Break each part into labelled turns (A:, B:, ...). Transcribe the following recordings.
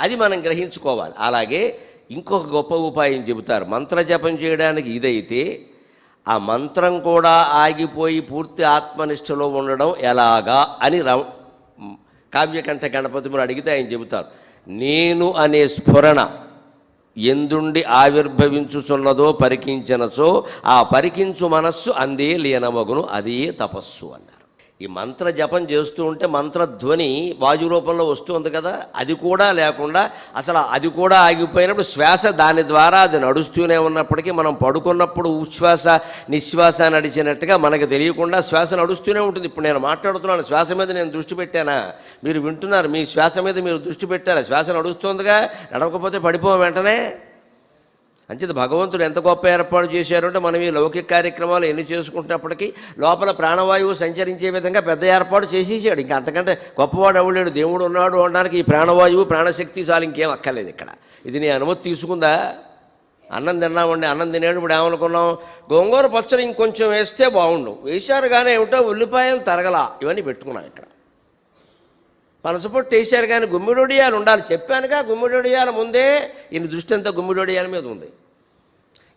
A: అది మనం గ్రహించుకోవాలి. అలాగే ఇంకొక గొప్ప ఉపాయం చెబుతారు. మంత్రజపం చేయడానికి ఇదైతే ఆ మంత్రం కూడా ఆగిపోయి పూర్తి ఆత్మనిష్టలో ఉండడం ఎలాగా అని ర కావ్యకంఠ గణపతి మీరు అడిగితే ఆయన చెబుతారు. నేను అనే స్ఫురణ ఎందుండి ఆవిర్భవించుచున్నదో పరికించినచో ఆ పరికించు మనస్సు అందే లీనమగును అదే తపస్సు అన్నారు. ఈ మంత్ర జపం చేస్తూ ఉంటే మంత్రధ్వని వాయు రూపంలో వస్తుంది కదా అది కూడా లేకుండా అసలు అది కూడా ఆగిపోయినప్పుడు శ్వాస దాని ద్వారా అది నడుస్తూనే ఉన్నప్పటికీ మనం పడుకున్నప్పుడు ఉచ్ఛ్వాస నిశ్వాస నడిచినట్టుగా మనకు తెలియకుండా శ్వాస నడుస్తూనే ఉంటుంది. ఇప్పుడు నేను మాట్లాడుతున్నాను శ్వాస మీద నేను దృష్టి పెట్టానా? మీరు వింటున్నారు మీ శ్వాస మీద మీరు దృష్టి పెట్టారా? శ్వాస నడుస్తుందిగా నడవకపోతే పడిపోం వెంటనే. అంచేది భగవంతుడు ఎంత గొప్ప ఏర్పాటు చేశారు అంటే మనం ఈ లౌకిక కార్యక్రమాలు ఎన్ని చేసుకుంటున్నప్పటికీ లోపల ప్రాణవాయువు సంచరించే విధంగా పెద్ద ఏర్పాటు చేసేసాడు. ఇంకా అంతకంటే గొప్పవాడు ఎవలేడు దేవుడు ఉన్నాడు అనడానికి ఈ ప్రాణవాయువు ప్రాణశక్తి చాలు ఇంకేం అక్కర్లేదు ఇక్కడ. ఇది నీ అనుమతి తీసుకుందా? అన్నం తిన్నామండి అన్నం తినేడు ఇప్పుడు ఏమనుకున్నాం? గోంగూర పచ్చడి ఇంకొంచెం వేస్తే బాగుండు. వేశారు కానీ ఏమిటో ఉల్లిపాయలు తరగలా. ఇవన్నీ పెట్టుకున్నాం ఇక్కడ. పనసపొట్టు వేశారు కానీ గుమ్మిడొడియాలు ఉండాలి. చెప్పానుగా గుమ్మిడొడియాల ముందే ఈయన దృష్టి అంతా గుమ్మిడొడియాల మీద ఉంది.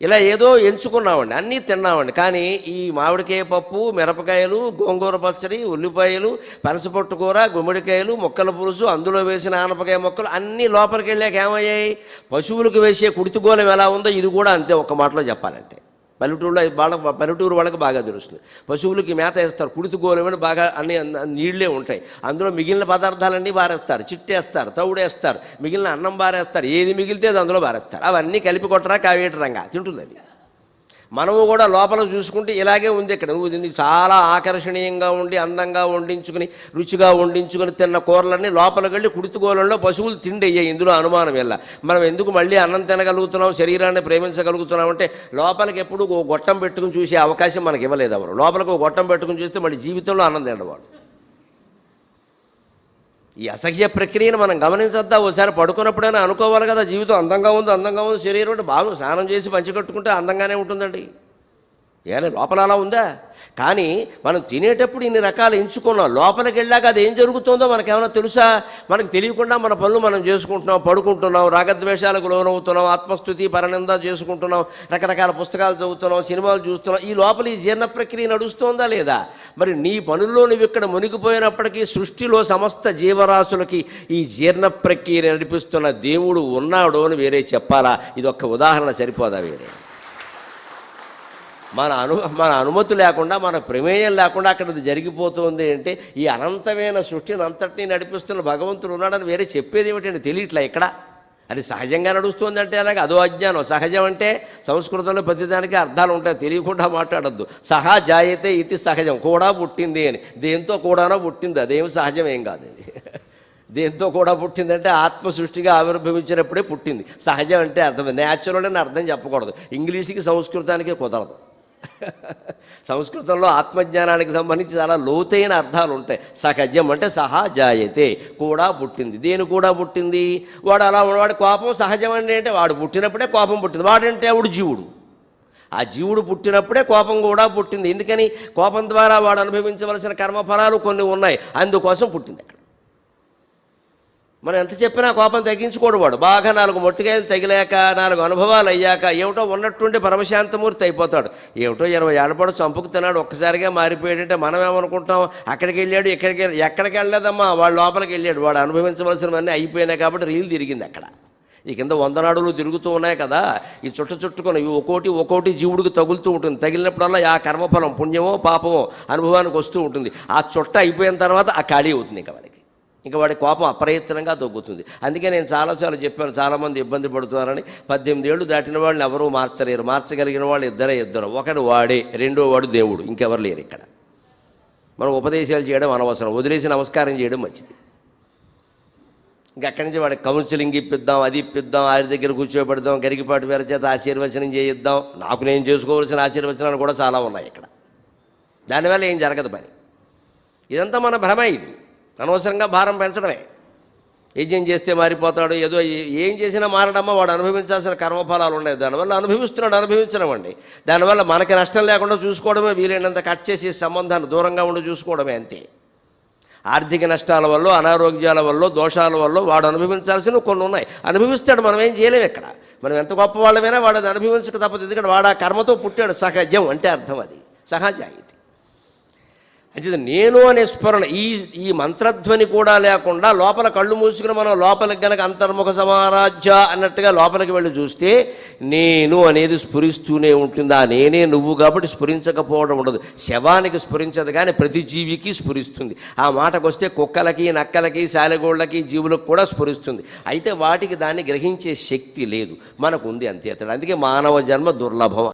A: ఇలా ఏదో ఎంచుకున్నామండి అన్నీ తిన్నామండి. కానీ ఈ మామిడికాయ పప్పు మిరపకాయలు గోంగూర పచ్చడి ఉల్లిపాయలు పనసపొట్టు కూర గుమ్మడికాయలు మొక్కల పులుసు అందులో వేసిన ఆనపకాయ మొక్కలు అన్నీ లోపలికి వెళ్ళాక ఏమయ్యాయి? పశువులకు వేసే కుడితిగోళం ఎలా ఉందో ఇది కూడా అంతే ఒక మాటలో చెప్పాలంటే. పల్లెటూరులో వాళ్ళకి పల్లెటూరు వాళ్ళకి బాగా తెలుస్తుంది పశువులకి మేత వేస్తారు కుడితి గోలమని బాగా అన్ని నీళ్ళే నీళ్ళే ఉంటాయి. అందులో మిగిలిన పదార్థాలన్నీ బారేస్తారు చిట్టేస్తారు తౌడేస్తారు మిగిలిన అన్నం బారేస్తారు ఏది మిగిలితే అది అందులో బారేస్తారు. అవన్నీ కలిపి కొట్టరా కావేటరంగా తింటుంది అది మనము కూడా లోపల చూసుకుంటే ఇలాగే ఉంది ఇక్కడ. నువ్వు చాలా ఆకర్షణీయంగా ఉండి అందంగా వండించుకుని రుచిగా వండించుకుని తిన్న కూరలన్నీ లోపలికి వెళ్ళి కుడితిగోళంలో పశువులు తిండి అయ్యాయి ఇందులో అనుమానం వెళ్ళ మనం ఎందుకు మళ్ళీ అన్నం తినగలుగుతున్నాం శరీరాన్ని ప్రేమించగలుగుతున్నాం అంటే లోపలికి ఎప్పుడు గొట్టం పెట్టుకుని చూసే అవకాశం మనకి ఇవ్వలేదు ఎవరు. లోపలికి గొట్టం పెట్టుకుని చూస్తే మళ్ళీ జీవితంలో అన్నం తినవాడు ఈ అసహ్య ప్రక్రియను మనం గమనించద్దా? ఒకసారి పడుకున్నప్పుడైనా అనుకోవాలి కదా జీవితం అందంగా ఉంది అందంగా ఉంది శరీరం అంటే స్నానం చేసి పంచి కట్టుకుంటే అందంగానే ఉంటుందండి. ఏమైనా లోపల అలా ఉందా? కానీ మనం తినేటప్పుడు ఇన్ని రకాలు ఎంచుకున్నాం. లోపలికి వెళ్ళాక అది ఏం జరుగుతుందో మనకేమైనా తెలుసా? మనకు తెలియకుండా మన పనులు మనం చేసుకుంటున్నాం పడుకుంటున్నాం రాగద్వేషాలకు లోనవుతున్నాం ఆత్మస్థుతి పరనింద చేసుకుంటున్నాం రకరకాల పుస్తకాలు చదువుతున్నాం సినిమాలు చూస్తున్నాం. ఈ లోపల ఈ జీర్ణ ప్రక్రియ నడుస్తోందా లేదా? మరి నీ పనుల్లో నువ్వు ఇక్కడ మునిగిపోయినప్పటికీ సృష్టిలో సమస్త జీవరాశులకి ఈ జీర్ణ ప్రక్రియ నడిపిస్తున్న దేవుడు ఉన్నాడు అని వేరే చెప్పాలా? ఇది ఒక్క ఉదాహరణ సరిపోదా వేరే? మన అను మన అనుమతి లేకుండా మన ప్రమేయం లేకుండా అక్కడ జరిగిపోతుంది అంటే ఈ అనంతమైన సృష్టిని అంతటినీ నడిపిస్తున్న భగవంతుడు ఉన్నాడని వేరే చెప్పేది ఏమిటండి? తెలియట్లే ఇక్కడ? అది సహజంగా నడుస్తుంది అంటే అలాగే? అదో అజ్ఞానం. సహజం అంటే సంస్కృతంలో ప్రతిదానికి అర్థాలు ఉంటాయి. తెలియకుండా మాట్లాడద్దు. సహా జాయతే ఇది సహజం. కూడా పుట్టింది అని. దేంతో కూడానో పుట్టింది. అదేమి సహజం ఏం కాదు అది దేంతో కూడా పుట్టిందంటే ఆత్మ సృష్టిగా ఆవిర్భవించినప్పుడే పుట్టింది. సహజం అంటే అర్థం. న్యాచురల్ అని అర్థం చెప్పకూడదు. ఇంగ్లీష్కి సంస్కృతానికి కుదరదు. సంస్కృతంలో ఆత్మజ్ఞానానికి సంబంధించి చాలా లోతైన అర్థాలు ఉంటాయి. సహజం అంటే సహజాయతే కూడా పుట్టింది. దేని కూడా పుట్టింది? వాడు అలా వాడి కోపం సహజం అంటే అంటే వాడు పుట్టినప్పుడే కోపం పుట్టింది. వాడంటే వాడు జీవుడు. ఆ జీవుడు పుట్టినప్పుడే కోపం కూడా పుట్టింది. ఎందుకని? కోపం ద్వారా వాడు అనుభవించవలసిన కర్మఫలాలు కొన్ని ఉన్నాయి. అందుకోసం పుట్టింది అక్కడ. మనం ఎంత చెప్పినా కోపం తగ్గించుకోడు వాడు. బాగా నాలుగు మొట్టికాయలు తగిలాక నాలుగు అనుభవాలు అయ్యాక ఏమిటో ఉన్నట్టుండి పరమశాంతమూర్తి అయిపోతాడు. ఏమిటో ఇరవై ఏళ్ళపాటు చంపుకు తిన్నాడు ఒక్కసారిగా మారిపోయాడంటే మనం ఏమనుకుంటాం అక్కడికి వెళ్ళాడు ఇక్కడికి వెళ్ళి- ఎక్కడికి వెళ్ళలేదమ్మా? వాడు లోపలికి వెళ్ళాడు. వాడు అనుభవించవలసినవన్నీ అయిపోయినాయి కాబట్టి రీలు తిరిగింది అక్కడ. ఈ కింద వందనాడులు తిరుగుతూ ఉన్నాయి కదా ఈ చుట్ట చుట్టుకొని ఇవి ఒక్కోటి ఒక్కోటి జీవుడికి తగులుతూ ఉంటుంది. తగిలినప్పుడల్లా ఆ కర్మఫలం పుణ్యమో పాపమో అనుభవానికి వస్తూ ఉంటుంది. ఆ చుట్ట అయిపోయిన తర్వాత ఆ ఖాళీ అవుతుంది ఇంకా ఇంకా వాడి కోపం అప్రయత్నంగా తగ్గుతుంది అందుకే నేను చాలాసార్లు చెప్పాను చాలామంది ఇబ్బంది పడుతున్నారని. పద్దెనిమిది ఏళ్ళు దాటిన వాళ్ళని ఎవరూ మార్చలేరు. మార్చగలిగిన వాళ్ళు ఇద్దరే ఇద్దరు. ఒకడు వాడే రెండో వాడు దేవుడు. ఇంకెవరు లేరు ఇక్కడ. మనం ఉపదేశాలు చేయడం అనవసరం. వదిలేసి నమస్కారం చేయడం మంచిది. ఇంకా అక్కడి నుంచి వాడికి కౌన్సిలింగ్ ఇప్పిద్దాం అది ఇప్పిద్దాం ఆయన దగ్గర కూర్చోబెడదాం గరికిపాటి వేరే చేత ఆశీర్వచనం చేయిద్దాం. నాకు నేను చేసుకోవాల్సిన ఆశీర్వచనాలు కూడా చాలా ఉన్నాయి ఇక్కడ. దానివల్ల ఏం జరగదు పని ఇదంతా మన భ్రమ ఇది. అనవసరంగా భారం పెంచడమే. యజ్ఞం చేస్తే మారిపోతాడు ఏదో ఏం చేసినా మారడమ్మా వాడు అనుభవించాల్సిన కర్మఫలాలు ఉన్నాయి. దానివల్ల అనుభవిస్తున్నాడు అనుభవించడం అండి. దానివల్ల మనకి నష్టం లేకుండా చూసుకోవడమే వీలైనంత కట్ చేసి సంబంధాన్ని దూరంగా ఉండి చూసుకోవడమే అంతే. ఆర్థిక నష్టాల వల్ల అనారోగ్యాల వల్ల దోషాల వల్ల వాడు అనుభవించాల్సినవి కొన్ని ఉన్నాయి. అనుభవిస్తాడు మనం ఏం చేయలేము ఇక్కడ. మనం ఎంత గొప్ప వాళ్ళమైనా వాడు అది అనుభవించక తప్పదు. ఎందుకంటే వాడు ఆ కర్మతో పుట్టాడు. సహజం అంటే అర్థం అది. సహజాయితీ. అంచేది నేను అనే స్మరణ ఈ ఈ మంత్రధ్వని కూడా లేకుండా లోపల కళ్ళు మూసుకుని మనం లోపలికి గనక అంతర్ముఖ సమారాధ్య అన్నట్టుగా లోపలికి వెళ్ళి చూస్తే నేను అనేది స్ఫురిస్తూనే ఉంటుంది? ఆ నేనే నువ్వు కాబట్టి స్ఫురించకపోవడం ఉండదు. శవానికి స్ఫురించదు కానీ ప్రతి జీవికి స్ఫురిస్తుంది. ఆ మాటకు వస్తే కుక్కలకి నక్కలకి శాలగోళ్ళకి జీవులకు కూడా స్ఫురిస్తుంది. అయితే వాటికి దాన్ని గ్రహించే శక్తి లేదు. మనకు ఉంది అంతే. అతడు అందుకే మానవ జన్మ దుర్లభం.